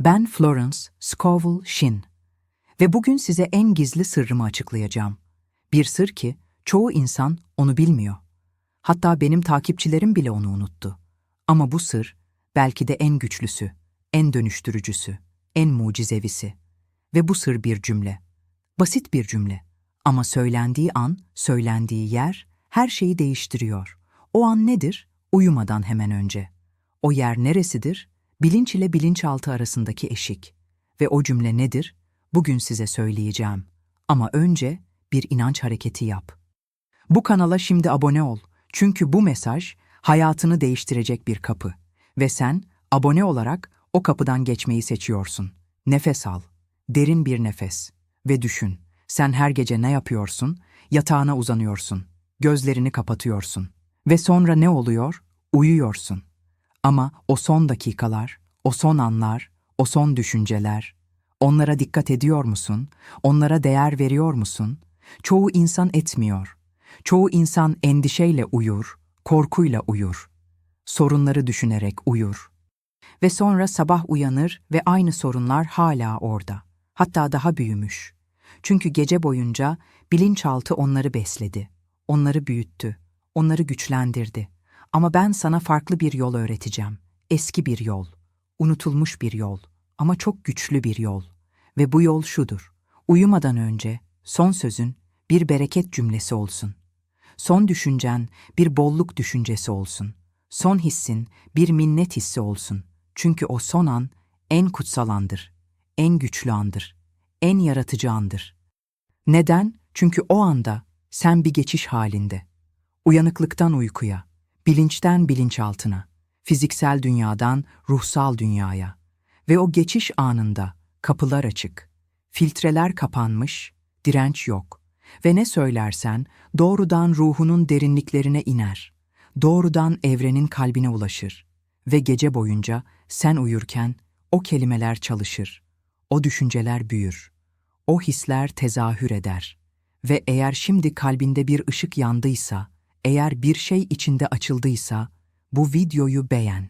Ben Florence Scovel Shin ve bugün size en gizli sırrımı açıklayacağım. Bir sır ki çoğu insan onu bilmiyor. Hatta benim takipçilerim bile onu unuttu. Ama bu sır belki de en güçlüsü, en dönüştürücüsü, en mucizevisi. Ve bu sır bir cümle. Basit bir cümle. Ama söylendiği an, söylendiği yer her şeyi değiştiriyor. O an nedir? Uyumadan hemen önce. O yer neresidir? Bilinç ile bilinçaltı arasındaki eşik. Ve o cümle nedir? Bugün size söyleyeceğim. Ama önce bir inanç hareketi yap. Bu kanala şimdi abone ol. Çünkü bu mesaj hayatını değiştirecek bir kapı. Ve sen abone olarak o kapıdan geçmeyi seçiyorsun. Nefes al. Derin bir nefes. Ve düşün. Sen her gece ne yapıyorsun? Yatağına uzanıyorsun. Gözlerini kapatıyorsun. Ve sonra ne oluyor? Uyuyorsun. Ama o son dakikalar, o son anlar, o son düşünceler, onlara dikkat ediyor musun? Onlara değer veriyor musun? Çoğu insan etmiyor. Çoğu insan endişeyle uyur, korkuyla uyur. Sorunları düşünerek uyur. Ve sonra sabah uyanır ve aynı sorunlar hala orada. Hatta daha büyümüş. Çünkü gece boyunca bilinçaltı onları besledi. Onları büyüttü. Onları güçlendirdi. Ama ben sana farklı bir yol öğreteceğim. Eski bir yol. Unutulmuş bir yol. Ama çok güçlü bir yol. Ve bu yol şudur. Uyumadan önce son sözün bir bereket cümlesi olsun. Son düşüncen bir bolluk düşüncesi olsun. Son hissin bir minnet hissi olsun. Çünkü o son an en kutsal andır, en güçlü andır, en yaratıcı andır. Neden? Çünkü o anda sen bir geçiş halinde. Uyanıklıktan uykuya, bilinçten bilinçaltına, fiziksel dünyadan ruhsal dünyaya. Ve o geçiş anında kapılar açık, filtreler kapanmış, direnç yok. Ve ne söylersen doğrudan ruhunun derinliklerine iner. Doğrudan evrenin kalbine ulaşır. Ve gece boyunca sen uyurken o kelimeler çalışır. O düşünceler büyür. O hisler tezahür eder. Ve eğer şimdi kalbinde bir ışık yandıysa, eğer bir şey içinde açıldıysa, bu videoyu beğen.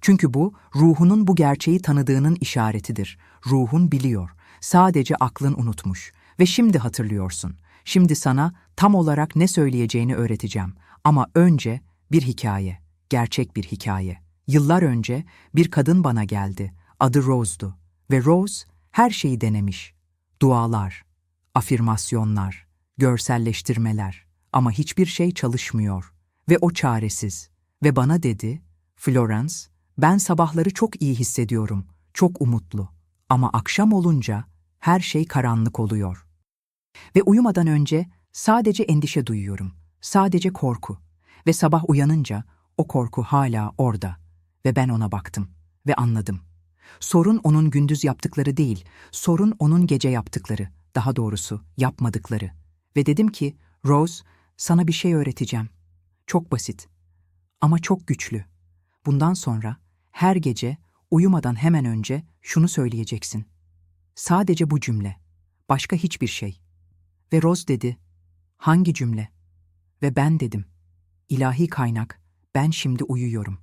Çünkü bu, ruhunun bu gerçeği tanıdığının işaretidir. Ruhun biliyor. Sadece aklın unutmuş. Ve şimdi hatırlıyorsun. Şimdi sana tam olarak ne söyleyeceğini öğreteceğim. Ama önce bir hikaye. Gerçek bir hikaye. Yıllar önce bir kadın bana geldi. Adı Rose'du. Ve Rose her şeyi denemiş. Dualar, afirmasyonlar, görselleştirmeler. Ama hiçbir şey çalışmıyor. Ve o çaresiz. Ve bana dedi, Florence, ben sabahları çok iyi hissediyorum, çok umutlu. Ama akşam olunca her şey karanlık oluyor. Ve uyumadan önce sadece endişe duyuyorum, sadece korku. Ve sabah uyanınca o korku hala orada. Ve ben ona baktım ve anladım. Sorun onun gündüz yaptıkları değil, sorun onun gece yaptıkları, daha doğrusu yapmadıkları. Ve dedim ki, Rose, sana bir şey öğreteceğim. Çok basit ama çok güçlü. Bundan sonra her gece uyumadan hemen önce şunu söyleyeceksin. Sadece bu cümle. Başka hiçbir şey. Ve Rose dedi, hangi cümle? Ve ben dedim, ilahi kaynak, ben şimdi uyuyorum.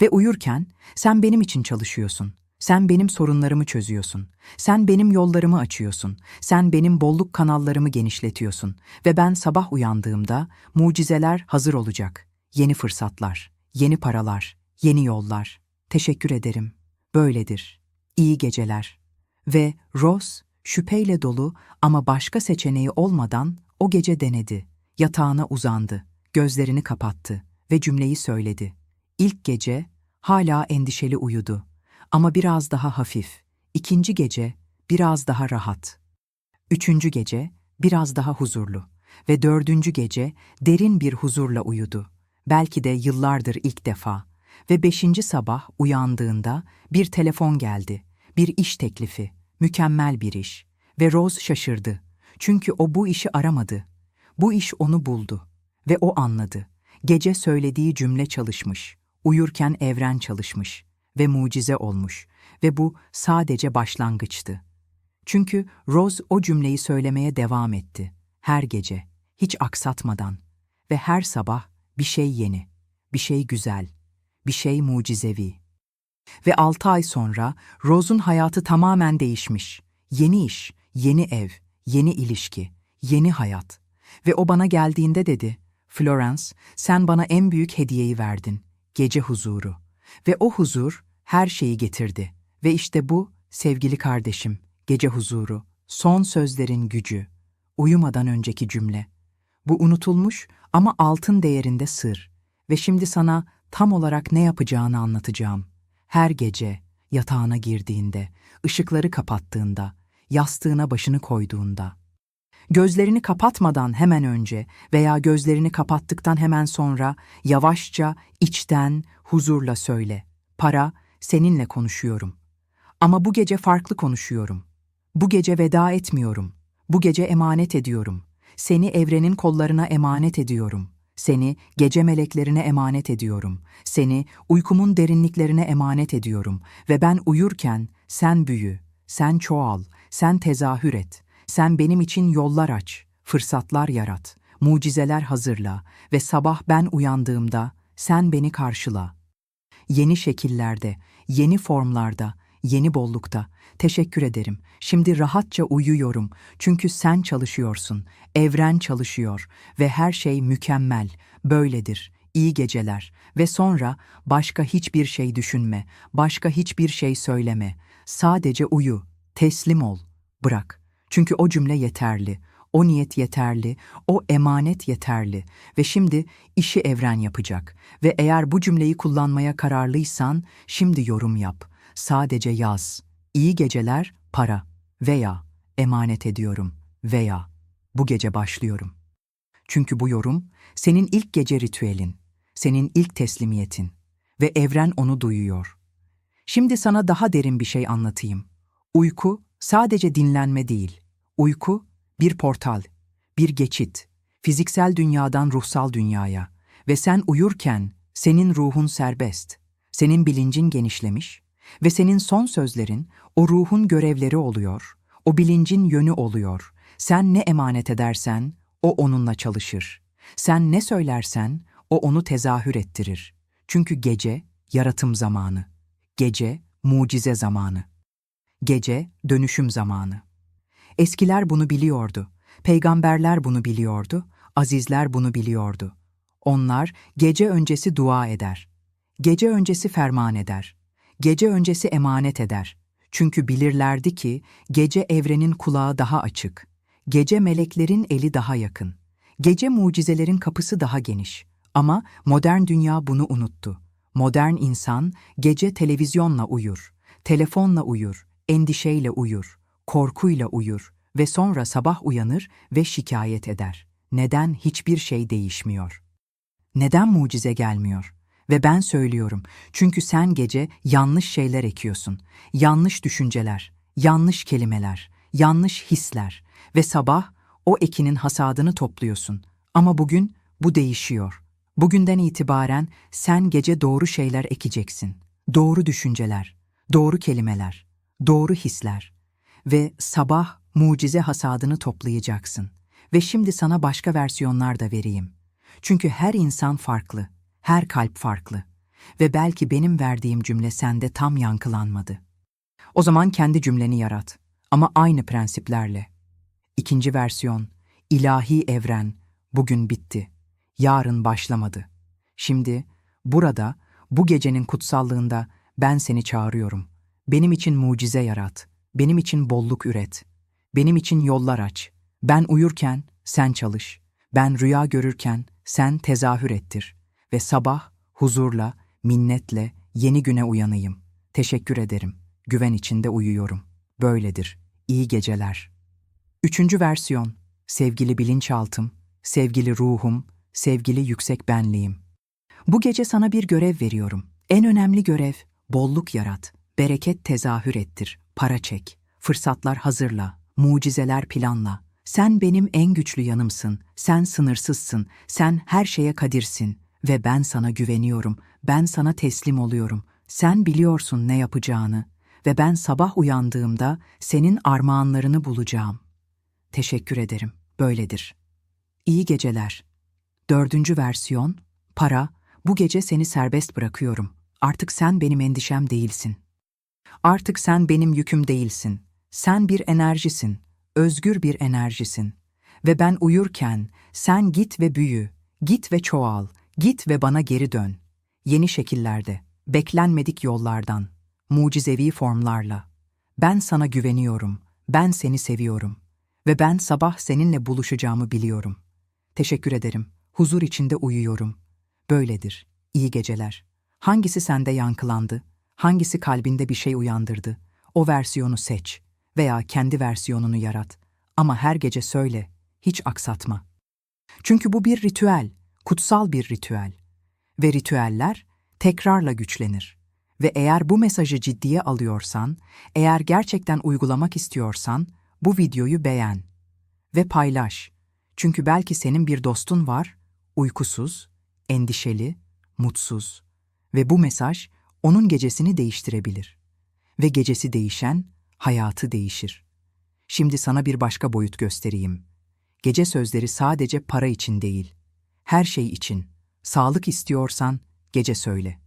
Ve uyurken sen benim için çalışıyorsun. Sen benim sorunlarımı çözüyorsun. Sen benim yollarımı açıyorsun. Sen benim bolluk kanallarımı genişletiyorsun. Ve ben sabah uyandığımda mucizeler hazır olacak. Yeni fırsatlar, yeni paralar, yeni yollar. Teşekkür ederim. Böyledir. İyi geceler. Ve Rose şüpheyle dolu ama başka seçeneği olmadan o gece denedi. Yatağına uzandı, gözlerini kapattı ve cümleyi söyledi. İlk gece hala endişeli uyudu ama biraz daha hafif. İkinci gece biraz daha rahat. Üçüncü gece biraz daha huzurlu ve dördüncü gece derin bir huzurla uyudu. Belki de yıllardır ilk defa. Ve beşinci sabah uyandığında bir telefon geldi. Bir iş teklifi, mükemmel bir iş. Ve Rose şaşırdı. Çünkü o bu işi aramadı. Bu iş onu buldu. Ve o anladı. Gece söylediği cümle çalışmış. Uyurken evren çalışmış. Ve mucize olmuş. Ve bu sadece başlangıçtı. Çünkü Rose o cümleyi söylemeye devam etti. Her gece, hiç aksatmadan. Ve her sabah bir şey yeni, bir şey güzel, bir şey mucizevi. Ve altı ay sonra Rose'un hayatı tamamen değişmiş. Yeni iş, yeni ev, yeni ilişki, yeni hayat. Ve o bana geldiğinde dedi, Florence, sen bana en büyük hediyeyi verdin, gece huzuru. Ve o huzur her şeyi getirdi. Ve işte bu, sevgili kardeşim, gece huzuru, son sözlerin gücü, uyumadan önceki cümle. Bu unutulmuş ama altın değerinde sır. Ve şimdi sana tam olarak ne yapacağını anlatacağım. Her gece yatağına girdiğinde, ışıkları kapattığında, yastığına başını koyduğunda. Gözlerini kapatmadan hemen önce veya gözlerini kapattıktan hemen sonra yavaşça, içten, huzurla söyle. Para, seninle konuşuyorum. Ama bu gece farklı konuşuyorum. Bu gece veda etmiyorum. Bu gece emanet ediyorum. Seni evrenin kollarına emanet ediyorum. Seni gece meleklerine emanet ediyorum. Seni uykumun derinliklerine emanet ediyorum. Ve ben uyurken sen büyü, sen çoğal, sen tezahür et. Sen benim için yollar aç, fırsatlar yarat, mucizeler hazırla ve sabah ben uyandığımda sen beni karşıla. Yeni şekillerde, yeni formlarda, yeni bollukta. Teşekkür ederim. Şimdi rahatça uyuyorum. Çünkü sen çalışıyorsun. Evren çalışıyor ve her şey mükemmel. Böyledir. İyi geceler ve sonra başka hiçbir şey düşünme, başka hiçbir şey söyleme. Sadece uyu, teslim ol, bırak. Çünkü o cümle yeterli, o niyet yeterli, o emanet yeterli ve şimdi işi evren yapacak. Ve eğer bu cümleyi kullanmaya kararlıysan şimdi yorum yap. Sadece yaz. İyi geceler, para veya emanet ediyorum veya bu gece başlıyorum. Çünkü bu yorum senin ilk gece ritüelin, senin ilk teslimiyetin ve evren onu duyuyor. Şimdi sana daha derin bir şey anlatayım. Uyku sadece dinlenme değil. Uyku bir portal, bir geçit, fiziksel dünyadan ruhsal dünyaya ve sen uyurken senin ruhun serbest, senin bilincin genişlemiş ve senin son sözlerin o ruhun görevleri oluyor, o bilincin yönü oluyor. Sen ne emanet edersen o onunla çalışır. Sen ne söylersen o onu tezahür ettirir. Çünkü gece yaratım zamanı. Gece mucize zamanı. Gece dönüşüm zamanı. Eskiler bunu biliyordu. Peygamberler bunu biliyordu. Azizler bunu biliyordu. Onlar gece öncesi dua eder. Gece öncesi ferman eder. Gece öncesi emanet eder. Çünkü bilirlerdi ki gece evrenin kulağı daha açık. Gece meleklerin eli daha yakın. Gece mucizelerin kapısı daha geniş. Ama modern dünya bunu unuttu. Modern insan gece televizyonla uyur, telefonla uyur, endişeyle uyur, korkuyla uyur ve sonra sabah uyanır ve şikayet eder. Neden hiçbir şey değişmiyor? Neden mucize gelmiyor? Ve ben söylüyorum, çünkü sen gece yanlış şeyler ekiyorsun. Yanlış düşünceler, yanlış kelimeler, yanlış hisler ve sabah o ekinin hasadını topluyorsun. Ama bugün bu değişiyor. Bugünden itibaren sen gece doğru şeyler ekeceksin. Doğru düşünceler, doğru kelimeler, doğru hisler ve sabah mucize hasadını toplayacaksın. Ve şimdi sana başka versiyonlar da vereyim. Çünkü her insan farklı, her kalp farklı ve belki benim verdiğim cümle sende tam yankılanmadı. O zaman kendi cümleni yarat ama aynı prensiplerle. İkinci versiyon, ilahi evren bugün bitti, yarın başlamadı. Şimdi, burada, bu gecenin kutsallığında ben seni çağırıyorum. Benim için mucize yarat, benim için bolluk üret, benim için yollar aç. Ben uyurken sen çalış, ben rüya görürken sen tezahür ettir ve sabah huzurla, minnetle yeni güne uyanayım. Teşekkür ederim. Güven içinde uyuyorum. Böyledir. İyi geceler. Üçüncü versiyon. Sevgili bilinçaltım, sevgili ruhum, sevgili yüksek benliğim. Bu gece sana bir görev veriyorum. En önemli görev, bolluk yarat, bereket tezahür ettir, para çek, fırsatlar hazırla, mucizeler planla. Sen benim en güçlü yanımsın, sen sınırsızsın, sen her şeye kadirsin ve ben sana güveniyorum, ben sana teslim oluyorum. Sen biliyorsun ne yapacağını ve ben sabah uyandığımda senin armağanlarını bulacağım. Teşekkür ederim, böyledir. İyi geceler. Dördüncü versiyon, para, bu gece seni serbest bırakıyorum. Artık sen benim endişem değilsin. Artık sen benim yüküm değilsin. Sen bir enerjisin, özgür bir enerjisin. Ve ben uyurken sen git ve büyü, git ve çoğal, git ve bana geri dön. Yeni şekillerde, beklenmedik yollardan, mucizevi formlarla. Ben sana güveniyorum, ben seni seviyorum. Ve ben sabah seninle buluşacağımı biliyorum. Teşekkür ederim, huzur içinde uyuyorum. Böyledir, iyi geceler. Hangisi sende yankılandı? Hangisi kalbinde bir şey uyandırdı? O versiyonu seç veya kendi versiyonunu yarat. Ama her gece söyle, hiç aksatma. Çünkü bu bir ritüel, kutsal bir ritüel. Ve ritüeller tekrarla güçlenir. Ve eğer bu mesajı ciddiye alıyorsan, eğer gerçekten uygulamak istiyorsan, bu videoyu beğen ve paylaş. Çünkü belki senin bir dostun var, uykusuz, endişeli, mutsuz ve bu mesaj onun gecesini değiştirebilir. Ve gecesi değişen, hayatı değişir. Şimdi sana bir başka boyut göstereyim. Gece sözleri sadece para için değil. Her şey için. Sağlık istiyorsan gece söyle.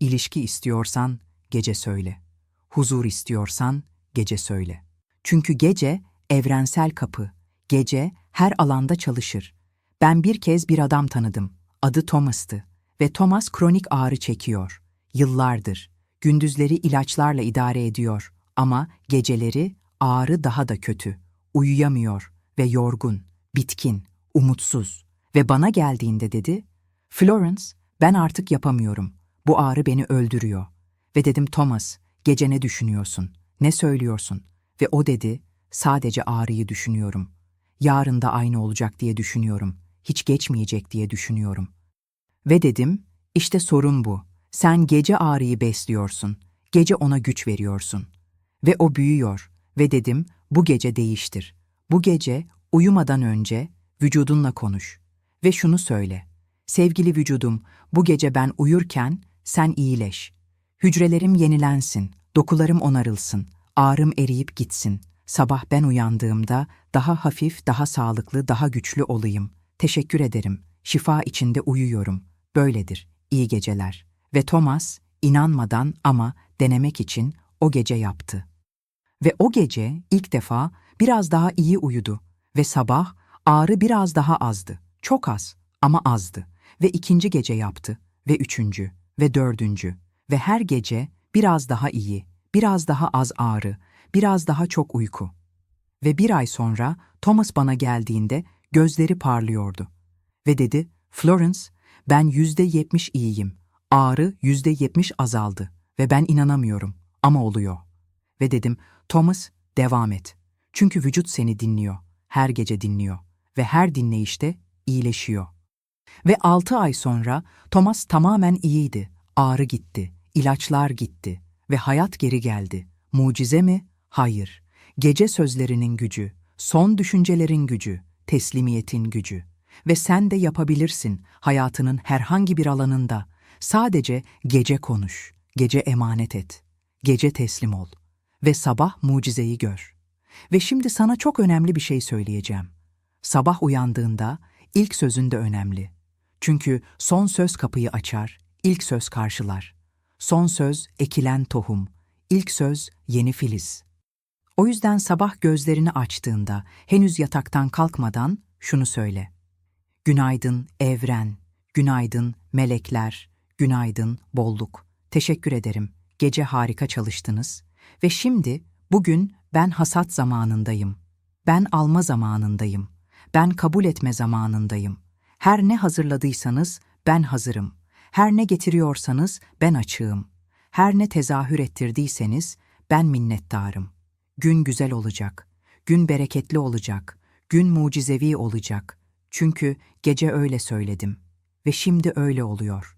İlişki istiyorsan gece söyle. Huzur istiyorsan gece söyle. Çünkü gece evrensel kapı. Gece her alanda çalışır. Ben bir kez bir adam tanıdım. Adı Thomas'tı ve Thomas kronik ağrı çekiyor. Yıllardır. Gündüzleri ilaçlarla idare ediyor ama geceleri ağrı daha da kötü. Uyuyamıyor ve yorgun, bitkin, umutsuz. Ve bana geldiğinde dedi, Florence, ben artık yapamıyorum. Bu ağrı beni öldürüyor. Ve dedim Thomas, gece ne düşünüyorsun? Ne söylüyorsun? Ve o dedi, sadece ağrıyı düşünüyorum. Yarın da aynı olacak diye düşünüyorum. Hiç geçmeyecek diye düşünüyorum. Ve dedim, işte sorun bu. Sen gece ağrıyı besliyorsun. Gece ona güç veriyorsun. Ve o büyüyor. Ve dedim, bu gece değiştir. Bu gece uyumadan önce vücudunla konuş. Ve şunu söyle. Sevgili vücudum, bu gece ben uyurken sen iyileş. Hücrelerim yenilensin, dokularım onarılsın, ağrım eriyip gitsin. Sabah ben uyandığımda daha hafif, daha sağlıklı, daha güçlü olayım. Teşekkür ederim. Şifa içinde uyuyorum. Böyledir. İyi geceler. Ve Thomas, inanmadan ama denemek için o gece yaptı. Ve o gece ilk defa biraz daha iyi uyudu ve sabah ağrı biraz daha azdı. Çok az ama azdı. Ve ikinci gece yaptı ve üçüncü ve dördüncü ve her gece biraz daha iyi, biraz daha az ağrı, biraz daha çok uyku. Ve bir ay sonra Thomas bana geldiğinde gözleri parlıyordu. Ve dedi, Florence, ben yüzde yetmiş iyiyim. Ağrı yüzde yetmiş azaldı ve ben inanamıyorum ama oluyor. Ve dedim, Thomas, devam et. Çünkü vücut seni dinliyor, her gece dinliyor ve her dinleyişte iyileşiyor. Ve altı ay sonra Thomas tamamen iyiydi. Ağrı gitti, ilaçlar gitti ve hayat geri geldi. Mucize mi? Hayır. Gece sözlerinin gücü, son düşüncelerin gücü, teslimiyetin gücü. Ve sen de yapabilirsin hayatının herhangi bir alanında. Sadece gece konuş, gece emanet et, gece teslim ol ve sabah mucizeyi gör. Ve şimdi sana çok önemli bir şey söyleyeceğim. Sabah uyandığında ilk sözün de önemli. Çünkü son söz kapıyı açar, ilk söz karşılar. Son söz ekilen tohum, ilk söz yeni filiz. O yüzden sabah gözlerini açtığında, henüz yataktan kalkmadan şunu söyle. Günaydın evren, günaydın melekler, günaydın bolluk. Teşekkür ederim. Gece harika çalıştınız. Ve şimdi, bugün ben hasat zamanındayım. Ben alma zamanındayım. Ben kabul etme zamanındayım. Her ne hazırladıysanız ben hazırım. Her ne getiriyorsanız ben açığım. Her ne tezahür ettirdiyseniz ben minnettarım. Gün güzel olacak. Gün bereketli olacak. Gün mucizevi olacak. Çünkü gece öyle söyledim ve şimdi öyle oluyor.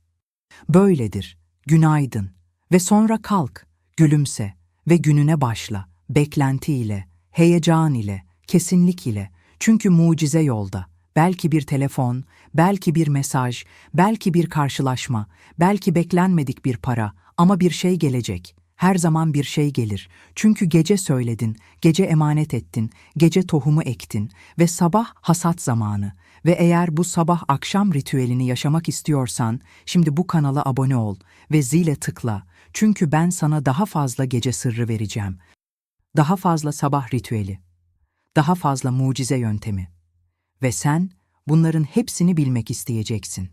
Böyledir. Günaydın ve sonra kalk, gülümse ve gününe başla. Beklentiyle, heyecan ile, kesinlik ile. Çünkü mucize yolda. Belki bir telefon, belki bir mesaj, belki bir karşılaşma, belki beklenmedik bir para ama bir şey gelecek. Her zaman bir şey gelir. Çünkü gece söyledin, gece emanet ettin, gece tohumu ektin ve sabah hasat zamanı Ve eğer bu sabah akşam ritüelini yaşamak istiyorsan, şimdi bu kanala abone ol ve zile tıkla. Çünkü ben sana daha fazla gece sırrı vereceğim. Daha fazla sabah ritüeli. Daha fazla mucize yöntemi. Ve sen bunların hepsini bilmek isteyeceksin.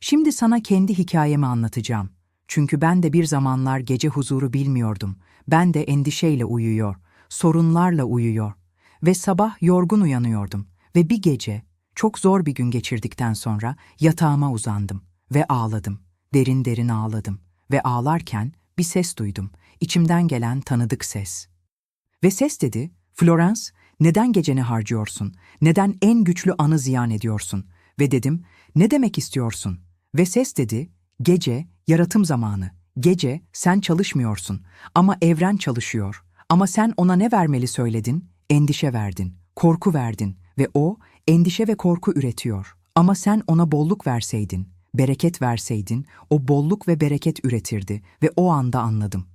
Şimdi sana kendi hikayemi anlatacağım. Çünkü ben de bir zamanlar gece huzuru bilmiyordum. Ben de endişeyle uyuyor, sorunlarla uyuyor. Ve sabah yorgun uyanıyordum. Ve bir gece, çok zor bir gün geçirdikten sonra yatağıma uzandım ve ağladım. Derin derin ağladım. Ve ağlarken bir ses duydum. İçimden gelen tanıdık ses. Ve ses dedi, Florence, neden geceni harcıyorsun? Neden en güçlü anı ziyan ediyorsun? Ve dedim, ne demek istiyorsun? Ve ses dedi, gece, yaratım zamanı. Gece, sen çalışmıyorsun. Ama evren çalışıyor. Ama sen ona ne vermeli söyledin? Endişe verdin, korku verdin. Ve o, endişe ve korku üretiyor. Ama sen ona bolluk verseydin, bereket verseydin, o bolluk ve bereket üretirdi. Ve o anda anladım.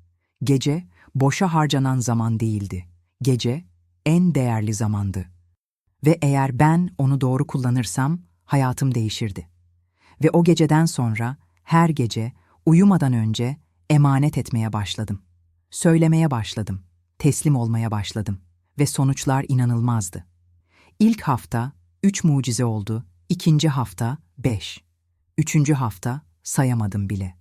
Gece, boşa harcanan zaman değildi. Gece, en değerli zamandı. Ve eğer ben onu doğru kullanırsam hayatım değişirdi. Ve o geceden sonra her gece uyumadan önce emanet etmeye başladım. Söylemeye başladım. Teslim olmaya başladım ve sonuçlar inanılmazdı. İlk hafta üç mucize oldu, ikinci hafta beş. Üçüncü hafta sayamadım bile.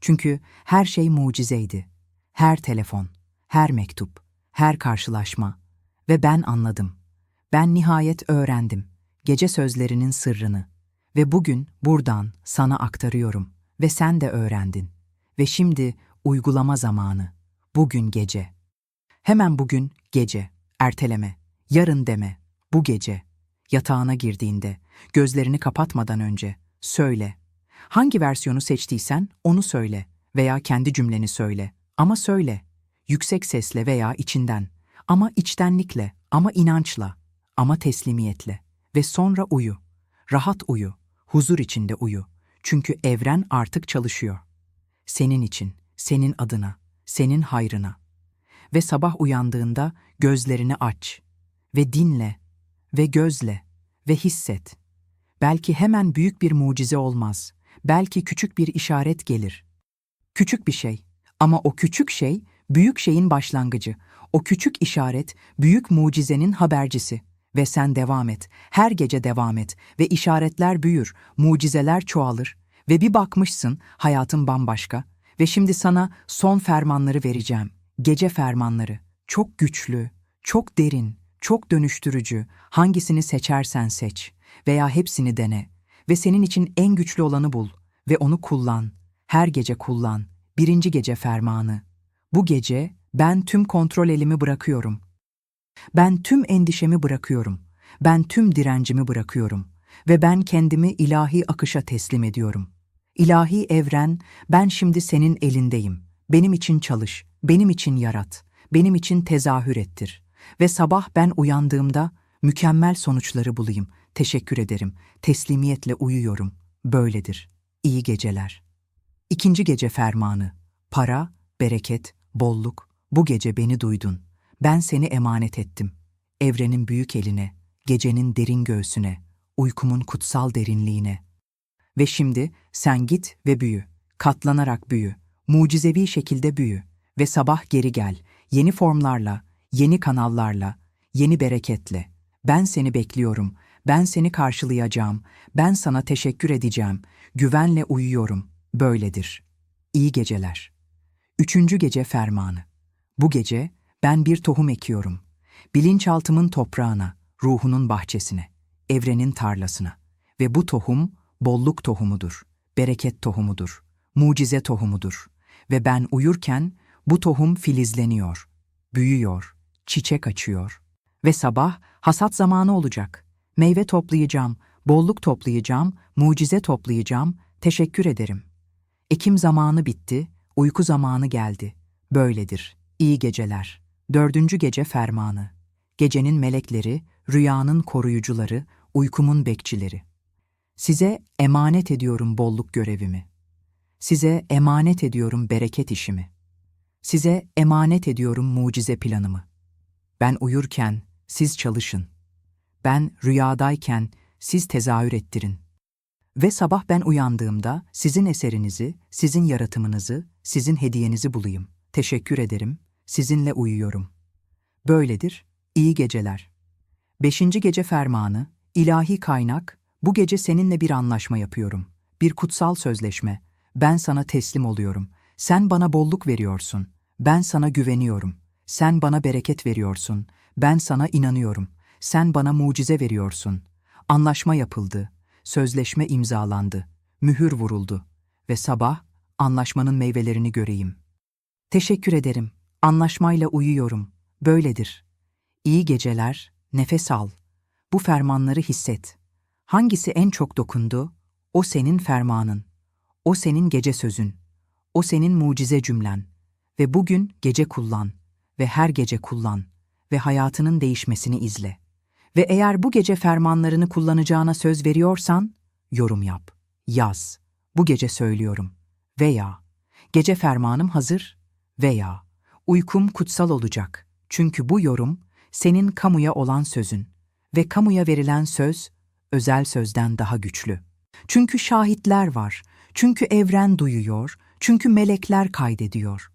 Çünkü her şey mucizeydi. Her telefon, her mektup, her karşılaşma. Ve ben anladım. Ben nihayet öğrendim gece sözlerinin sırrını. Ve bugün buradan sana aktarıyorum ve sen de öğrendin. Ve şimdi uygulama zamanı. Bugün gece. Hemen bugün gece. Erteleme. Yarın deme. Bu gece. Yatağına girdiğinde, gözlerini kapatmadan önce söyle. Hangi versiyonu seçtiysen onu söyle veya kendi cümleni söyle. Ama söyle. Yüksek sesle veya içinden. Ama içtenlikle, ama inançla, ama teslimiyetle. Ve sonra uyu. Rahat uyu. Huzur içinde uyu. Çünkü evren artık çalışıyor. Senin için, senin adına, senin hayrına. Ve sabah uyandığında gözlerini aç ve dinle ve gözle ve hisset. Belki hemen büyük bir mucize olmaz. Belki küçük bir işaret gelir. Küçük bir şey ama o küçük şey büyük şeyin başlangıcı. O küçük işaret büyük mucizenin habercisi. Ve sen devam et, her gece devam et ve işaretler büyür, mucizeler çoğalır ve bir bakmışsın hayatın bambaşka ve şimdi sana son fermanları vereceğim. Gece fermanları. Çok güçlü, çok derin, çok dönüştürücü. Hangisini seçersen seç veya hepsini dene ve senin için en güçlü olanı bul ve onu kullan. Her gece kullan. Birinci gece fermanı. Bu gece ben tüm kontrol elimi bırakıyorum. Ben tüm endişemi bırakıyorum. Ben tüm direncimi bırakıyorum ve ben kendimi ilahi akışa teslim ediyorum. İlahi evren, ben şimdi senin elindeyim. Benim için çalış, benim için yarat, benim için tezahür ettir. Ve sabah ben uyandığımda mükemmel sonuçları bulayım. Teşekkür ederim. Teslimiyetle uyuyorum. Böyledir. İyi geceler. İkinci gece fermanı. Para, bereket, bolluk. Bu gece beni duydun. Ben seni emanet ettim. Evrenin büyük eline, gecenin derin göğsüne, uykumun kutsal derinliğine. Ve şimdi sen git ve büyü. Katlanarak büyü. Mucizevi şekilde büyü. Ve sabah geri gel. Yeni formlarla, yeni kanallarla, yeni bereketle. Ben seni bekliyorum. Ben seni karşılayacağım. Ben sana teşekkür edeceğim. Güvenle uyuyorum. Böyledir. İyi geceler. Üçüncü gece fermanı. Bu gece ben bir tohum ekiyorum. Bilinçaltımın toprağına, ruhunun bahçesine, evrenin tarlasına. Ve bu tohum bolluk tohumudur, bereket tohumudur, mucize tohumudur. Ve ben uyurken bu tohum filizleniyor, büyüyor, çiçek açıyor. Ve sabah hasat zamanı olacak. Meyve toplayacağım, bolluk toplayacağım, mucize toplayacağım, teşekkür ederim. Ekim zamanı bitti, uyku zamanı geldi. Böyledir. İyi geceler. Dördüncü gece fermanı. Gecenin melekleri, rüyanın koruyucuları, uykumun bekçileri. Size emanet ediyorum bolluk görevimi. Size emanet ediyorum bereket işimi. Size emanet ediyorum mucize planımı. Ben uyurken siz çalışın. Ben rüyadayken siz tezahür ettirin. Ve sabah ben uyandığımda sizin eserinizi, sizin yaratımınızı, sizin hediyenizi bulayım. Teşekkür ederim, sizinle uyuyorum. Böyledir, iyi geceler. Beşinci gece fermanı, ilahi kaynak, bu gece seninle bir anlaşma yapıyorum. Bir kutsal sözleşme. Ben sana teslim oluyorum. Sen bana bolluk veriyorsun. Ben sana güveniyorum. Sen bana bereket veriyorsun. Ben sana inanıyorum. Sen bana mucize veriyorsun. Anlaşma yapıldı. Sözleşme imzalandı. Mühür vuruldu. Ve sabah anlaşmanın meyvelerini göreyim. Teşekkür ederim. Anlaşmayla uyuyorum. Böyledir. İyi geceler, nefes al. Bu fermanları hisset. Hangisi en çok dokundu? O senin fermanın. O senin gece sözün. O senin mucize cümlen. Ve bugün gece kullan. Ve her gece kullan. Ve hayatının değişmesini izle. Ve eğer bu gece fermanlarını kullanacağına söz veriyorsan, yorum yap. Yaz. Bu gece söylüyorum. Veya, gece fermanım hazır. Veya, uykum kutsal olacak. Çünkü bu yorum, senin kamuya olan sözün. Ve kamuya verilen söz, özel sözden daha güçlü. Çünkü şahitler var, çünkü evren duyuyor, çünkü melekler kaydediyor.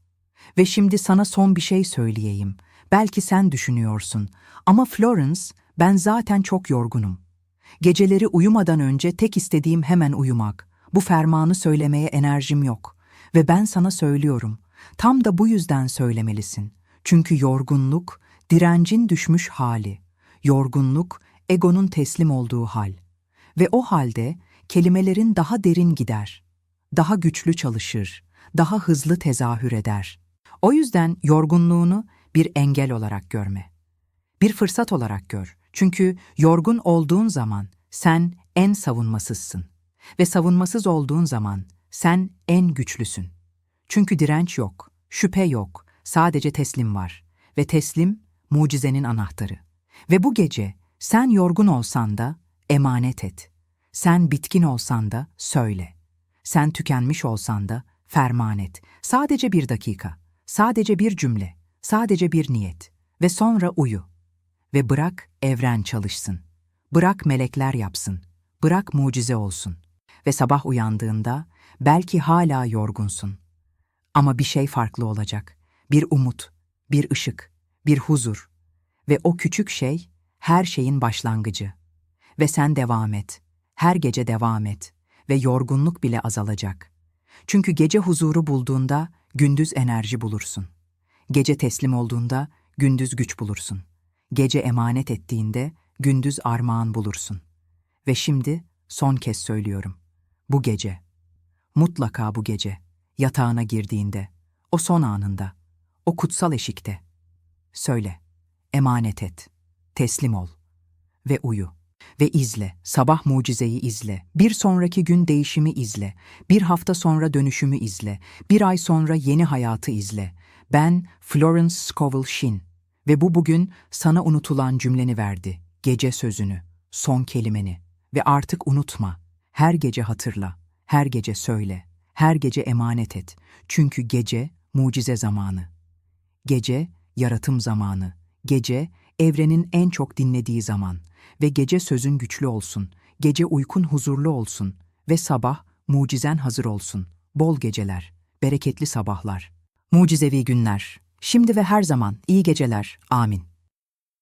Ve şimdi sana son bir şey söyleyeyim. Belki sen düşünüyorsun ama Florence, ben zaten çok yorgunum. Geceleri uyumadan önce tek istediğim hemen uyumak. Bu fermanı söylemeye enerjim yok. Ve ben sana söylüyorum. Tam da bu yüzden söylemelisin. Çünkü yorgunluk, direncin düşmüş hali. Yorgunluk, egonun teslim olduğu hal. Ve o halde kelimelerin daha derin gider. Daha güçlü çalışır, daha hızlı tezahür eder. O yüzden yorgunluğunu bir engel olarak görme. Bir fırsat olarak gör. Çünkü yorgun olduğun zaman sen en savunmasızsın. Ve savunmasız olduğun zaman sen en güçlüsün. Çünkü direnç yok, şüphe yok, sadece teslim var. Ve teslim mucizenin anahtarı. Ve bu gece sen yorgun olsan da emanet et. Sen bitkin olsan da söyle. Sen tükenmiş olsan da ferman et. Sadece bir dakika, sadece bir cümle, sadece bir niyet. Ve sonra uyu. Ve bırak evren çalışsın. Bırak melekler yapsın. Bırak mucize olsun. Ve sabah uyandığında belki hala yorgunsun. Ama bir şey farklı olacak. Bir umut, bir ışık, bir huzur. Ve o küçük şey her şeyin başlangıcı. Ve sen devam et. Her gece devam et. Ve yorgunluk bile azalacak. Çünkü gece huzuru bulduğunda gündüz enerji bulursun. Gece teslim olduğunda gündüz güç bulursun. Gece emanet ettiğinde gündüz armağan bulursun. Ve şimdi son kez söylüyorum. Bu gece. Mutlaka bu gece. Yatağına girdiğinde. O son anında. O kutsal eşikte. Söyle. Emanet et. Teslim ol. Ve uyu. Ve izle. Sabah mucizeyi izle. Bir sonraki gün değişimi izle. Bir hafta sonra dönüşümü izle. Bir ay sonra yeni hayatı izle. Ben Florence Scovel Shin. Ve bu bugün sana unutulan cümleni verdi. Gece sözünü, son kelimeni. Ve artık unutma. Her gece hatırla. Her gece söyle. Her gece emanet et. Çünkü gece mucize zamanı. Gece yaratım zamanı. Gece evrenin en çok dinlediği zaman. Ve gece sözün güçlü olsun. Gece uykun huzurlu olsun. Ve sabah mucizen hazır olsun. Bol geceler, bereketli sabahlar. Mucizevi günler. Şimdi ve her zaman iyi geceler. Amin.